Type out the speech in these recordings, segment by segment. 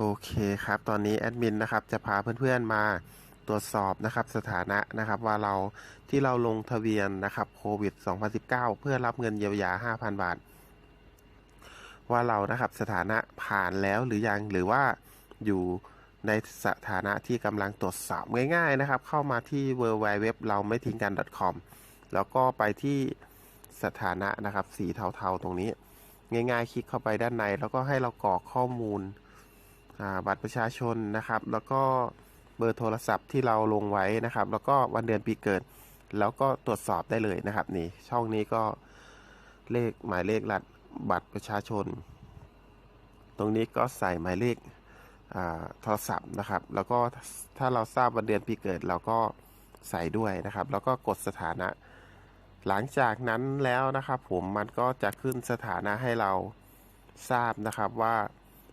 โอเคครับตอนนี้แอดมินนะครับจะพาเพื่อนๆมาตรวจสอบนะครับสถานะนะครับว่าเราที่เราลงทะเบียนนะครับโควิด 2019 เพื่อรับเงินเยียวยา 5,000 บาท ว่าเรานะครับสถานะผ่านแล้วหรือยังหรือว่าอยู่ในสถานะที่กำลังตรวจสอบง่ายๆนะครับ เข้ามาที่ w w w เราไม่ทิ้งกัน .com แล้วก็ไปที่สถานะนะครับสีเทาๆตรงนี้ ง่ายๆ คลิกเข้าไปด้านใน แล้วก็ให้เรากรอกข้อมูล บัตรประชาชนนะครับ แล้วก็เบอร์โทรศัพท์ที่เราลงไว้นะครับ แล้วก็วันเดือนปีเกิด แล้วก็ตรวจสอบได้เลยนะครับ นี่ช่องนี้ก็เลขหมายเลขรัดบัตรประชาชน ตรงนี้ก็ใส่หมายเลขโทรศัพท์นะครับ แล้วก็ถ้าเราทราบวันเดือนปีเกิด เราก็ใส่ด้วยนะครับ แล้วก็กดสถานะ หลังจากนั้นแล้วนะครับ ผมมันก็จะขึ้นสถานะให้เราทราบนะครับว่า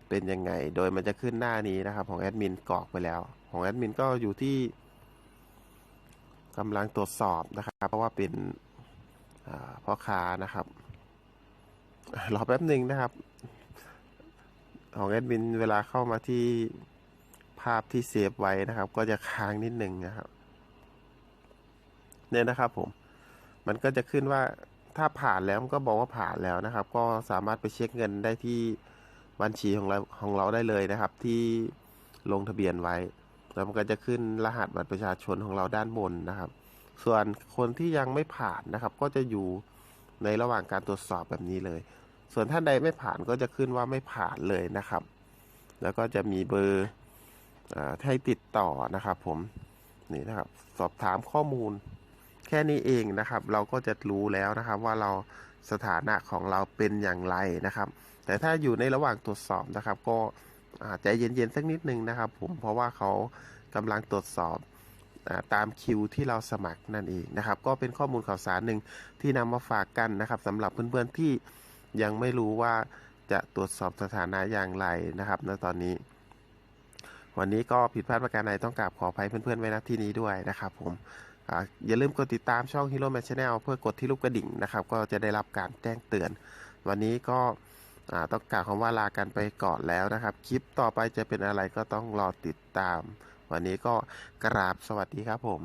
เป็นยังไง โดยมันจะขึ้นหน้านี้นะครับ ของแอดมินกรอกไปแล้ว ของแอดมินก็อยู่ที่กำลังตรวจสอบนะครับ เพราะว่าเป็นพ่อค้านะครับรอแป๊บหนึ่งนะครับ ของแอดมินเวลาเข้ามาที่ภาพที่เซฟไว้นะครับ ก็จะค้างนิดหนึ่งนะครับเนี่ยนะครับผม มันก็จะขึ้นว่าถ้าผ่านแล้วก็บอกว่าผ่านแล้วนะครับ ก็สามารถไปเช็คเงินได้ที่ บัญชีของเราของเราได้เลยนะครับ ที่ลงทะเบียนไว้ แล้วมันก็จะขึ้นรหัสบัตรประชาชนของเราด้านบนนะครับ ส่วนคนที่ยังไม่ผ่านนะครับ ก็จะอยู่ในระหว่างการตรวจสอบแบบนี้เลย ส่วนท่านใดไม่ผ่านก็จะขึ้นว่าไม่ผ่านเลยนะครับ แล้วก็จะมีเบอร์อให้ติดต่อนะครับ ผมนี่นะครับ สอบถามข้อมูล แค่นี้เองนะครับ เราก็จะรู้แล้วนะครับว่าเราสถานะของเราเป็นอย่างไรนะครับ แต่ถ้าอยู่ในระหว่างตรวจสอบนะครับ ก็ใจเย็นๆสักนิดนึงนะครับ ผมเพราะว่าเขากำลังตรวจสอบตามคิวที่เราสมัครนั่นเองนะครับ ก็เป็นข้อมูลข่าวสารหนึ่งที่นำมาฝากกันนะครับสำหรับเพื่อนๆที่ยังไม่รู้ว่าจะตรวจสอบสถานะอย่างไรนะครับณตอนนี้ วันนี้ก็ผิดพลาดประการใดต้องกราบขออภัยเพื่อนๆไว้ณที่นี้ด้วยนะครับผม อย่าลืมกดติดตามช่อง Hero Man Channel เพื่อกดที่ลูกกระดิ่งนะครับ ก็จะได้รับการแจ้งเตือน วันนี้ก็ต้องกล่าวคำว่าลากันไปก่อนแล้วนะครับ คลิปต่อไปจะเป็นอะไรก็ต้องรอติดตาม วันนี้ก็กราบสวัสดีครับผม